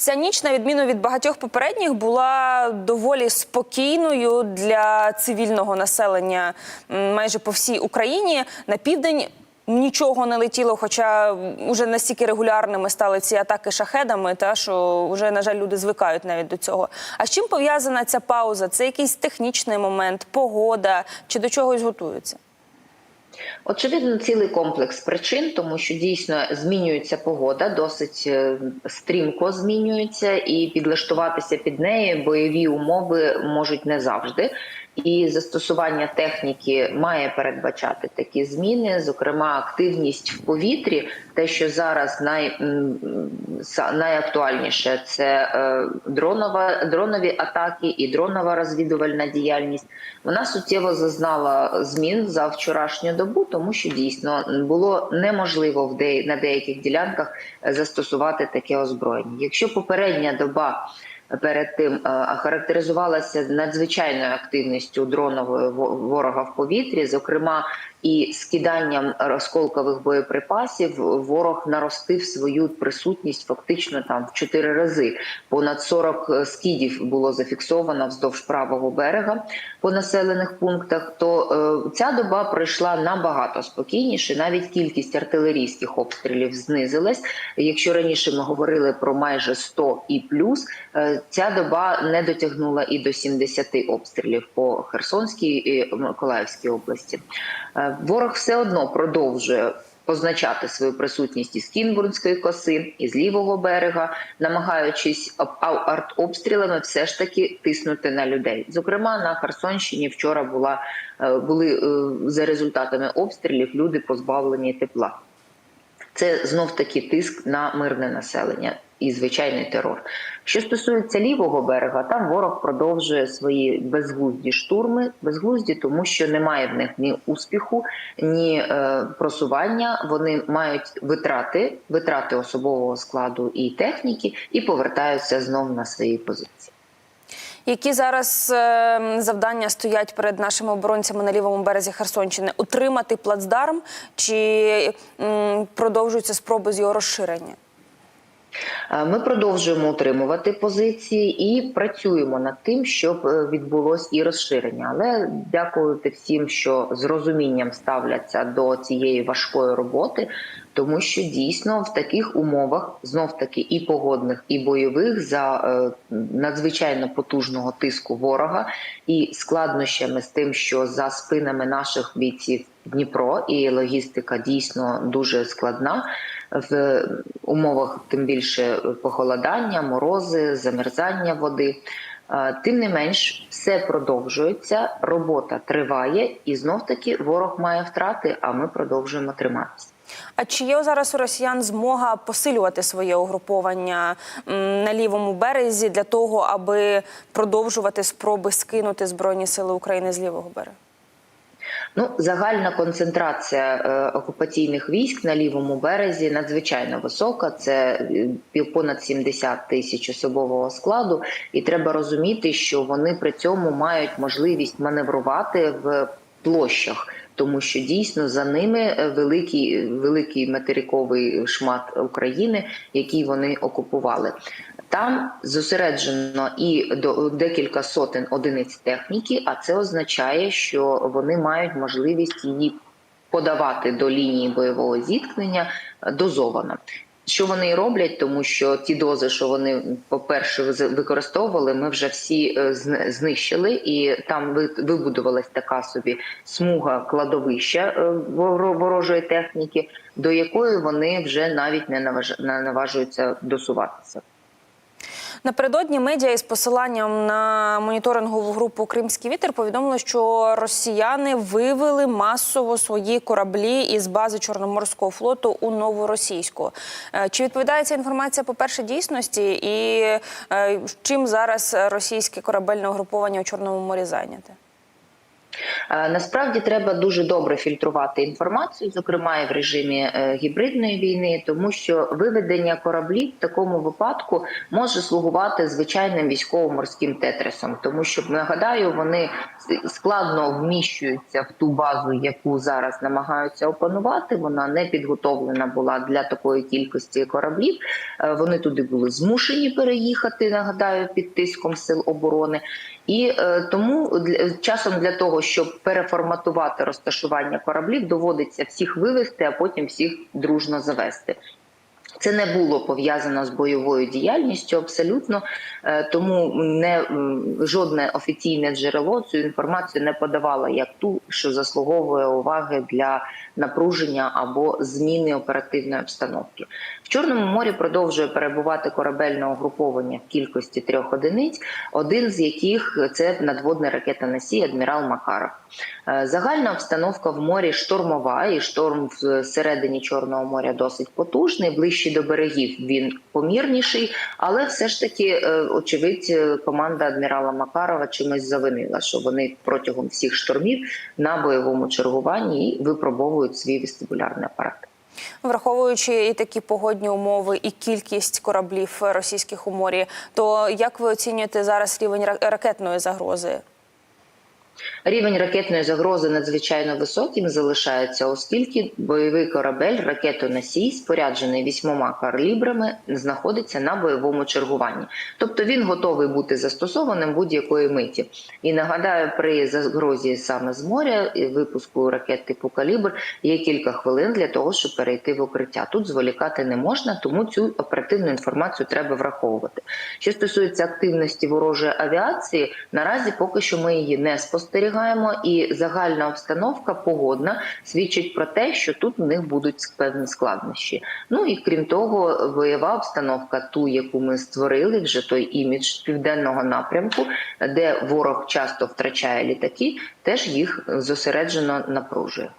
Ця ніч, на відміну від багатьох попередніх, була доволі спокійною для цивільного населення майже по всій Україні. На південь нічого не летіло, хоча вже настільки регулярними стали ці атаки шахедами, та що вже, на жаль, люди звикають навіть до цього. А з чим пов'язана ця пауза? Це якийсь технічний момент, погода чи до чогось готуються? Очевидно, цілий комплекс причин, тому що дійсно змінюється погода, досить е, стрімко змінюється, і підлаштуватися під неї бойові умови можуть не завжди. І застосування техніки має передбачати такі зміни, зокрема, активність в повітрі. Те, що зараз най, найактуальніше, це е, дронова дронові атаки і дронова розвідувальна діяльність. Вона суттєво зазнала змін за вчорашню добу, тому що дійсно було неможливо в де, на деяких ділянках е, застосувати таке озброєння. Якщо попередня доба перед тим е, характеризувалася надзвичайною активністю дронової ворога в повітрі, зокрема і скиданням розколкових боєприпасів, ворог наростив свою присутність фактично там в чотири рази. Понад 40 скидів було зафіксовано вздовж правого берега по населених пунктах. То е, ця доба пройшла набагато спокійніше. Навіть кількість артилерійських обстрілів знизилась. Якщо раніше ми говорили про майже 100 і плюс, е, ця доба не дотягнула і до 70 обстрілів по Херсонській і Миколаївській області. Е, Ворог все одно продовжує. Позначати свою присутність із Кінбурнської коси, із лівого берега, намагаючись артобстрілами все ж таки тиснути на людей. Зокрема, на Херсонщині вчора була е, були е, за результатами обстрілів люди позбавлені тепла. Це знов таки тиск на мирне населення і звичайний терор. Що стосується лівого берега, там ворог продовжує свої безглузді штурми, безглузді, тому що немає в них ні успіху, ні е, просування. Вони мають витрати, витрати особового складу і техніки, і повертаються знов на свої позиції. Які зараз е, завдання стоять перед нашими оборонцями на лівому березі Херсонщини? Утримати плацдарм чи продовжуються спроби з його розширення? Е, Ми продовжуємо утримувати позиції і працюємо над тим, щоб е, відбулось і розширення. Але дякувати всім, що з розумінням ставляться до цієї важкої роботи, тому що дійсно в таких умовах знов таки і погодних, і бойових за е, надзвичайно потужного тиску ворога і складнощами з тим, що за спинами наших бійців Дніпро і логістика дійсно дуже складна в умовах тим більше похолодання, морози, замерзання води. Тим не менш, все продовжується, робота триває, і знов таки ворог має втрати. А ми продовжуємо триматися. А чи є зараз у росіян змога посилювати своє угруповання на лівому березі для того, аби продовжувати спроби скинути збройні сили України з лівого берега? Ну, загальна концентрація е, окупаційних військ на лівому березі надзвичайно висока. Це е, понад 70 тисяч особового складу, і треба розуміти, що вони при цьому мають можливість маневрувати в площах. Тому що дійсно за ними е, великий великий материковий шмат України, який вони окупували. Там зосереджено і до декілька сотень одиниць техніки, а це означає, що вони мають можливість її подавати до лінії бойового зіткнення е, дозовано. Що вони і роблять, тому що ті дози, що вони по-перше використовували, ми вже всі е, знищили, і там ви- вибудувалась така собі смуга кладовища е, ворожої техніки, до якої вони вже навіть не наважуються досуватися. Напередодні медіа із посиланням на моніторингову групу Кримський вітер повідомили, що росіяни вивели масово свої кораблі із бази Чорноморського флоту у новоросійську. Е, Чи відповідає ця інформація по перше дійсності, і е, чим зараз російське корабельне угруповання у Чорному морі зайняте? Е, Насправді треба дуже добре фільтрувати інформацію, зокрема і в режимі е, гібридної війни, тому що виведення кораблів в такому випадку може слугувати звичайним військово-морським тетрисом, тому що нагадаю, вони складно вміщуються в ту базу, яку зараз намагаються опанувати. Вона не підготовлена була для такої кількості кораблів. Е, Вони туди були змушені переїхати. Нагадаю, під тиском сил оборони. І е, тому для, часом для того, щоб переформатувати розташування кораблів, доводиться всіх вивести, а потім всіх дружно завести. Це не було пов'язано з бойовою діяльністю абсолютно, е, тому не жодне офіційне джерело цю інформацію не подавало як ту, що заслуговує уваги для напруження або зміни оперативної обстановки. В Чорному морі продовжує перебувати корабельне угруповання в кількості трьох одиниць, один з яких це надводний ракетоносій адмірал Макаров. Е, Загальна обстановка в морі штормова, і шторм всередині Чорного моря досить потужний. Ближче до берегів він помірніший, але все ж таки, е, очевидь, е, команда адмірала Макарова чимось завинила, що вони протягом всіх штормів на бойовому чергуванні випробовують свій вестибулярний апарат. Враховуючи і такі погодні умови, і кількість кораблів російських у морі, то як ви оцінюєте зараз рівень ра- ракетної загрози? Рівень ракетної загрози надзвичайно високим залишається, оскільки бойовий корабель ракетоносій, споряджений вісьмома калібрами, знаходиться на бойовому чергуванні. Тобто він готовий бути застосованим будь-якої миті. І нагадаю, при загрозі саме з моря і випуску ракет типу калібр є кілька хвилин для того, щоб перейти в укриття. Тут зволікати не можна, тому цю оперативну інформацію треба враховувати. Що стосується активності ворожої авіації, наразі поки що ми її не спостерігаємо, і загальна обстановка погодна свідчить про те, що тут у них будуть певні складнощі. Ну і крім того, бойова обстановка, ту, яку ми створили, вже той імідж південного напрямку, де ворог часто втрачає літаки, теж їх зосереджено напружує.